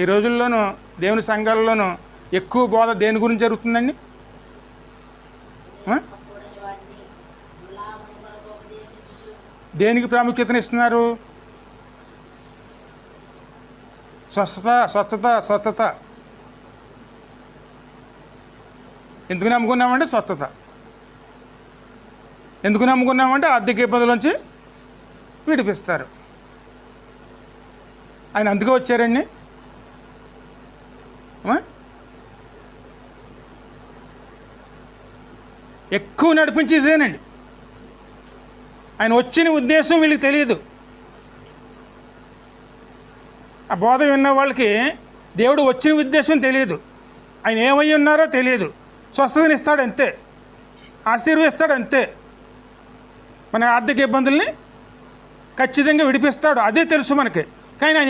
ఈ రోజుల్లోనూ దేవుని సంఘాలలోనూ ఎక్కువ బోధ దేని గురించి జరుగుతుందండి? దేనికి ప్రాముఖ్యతనిస్తున్నారు స్వస్థత స్వచ్ఛత స్వచ్ఛత ఎందుకు నమ్ముకున్నామంటే స్వచ్ఛత ఎందుకు నమ్ముకున్నామంటే ఆర్థిక ఇబ్బందుల విడిపిస్తారు. ఆయన అందుకే వచ్చారండి. ఎక్కువ నడిపించి ఇదేనండి. ఆయన వచ్చిన ఉద్దేశం వీళ్ళకి తెలియదు. ఆ బోధ విన్న వాళ్ళకి దేవుడు వచ్చిన ఉద్దేశం తెలియదు. ఆయన ఏమై ఉన్నారో తెలియదు. స్వస్థతనిస్తాడు అంతే. ఆశీర్వదిస్తాడు అంతే. మన ఆర్థిక ఇబ్బందుల్ని ఖచ్చితంగా విడిపిస్తాడు. అదే తెలుసు మనకి. కానీ ఆయన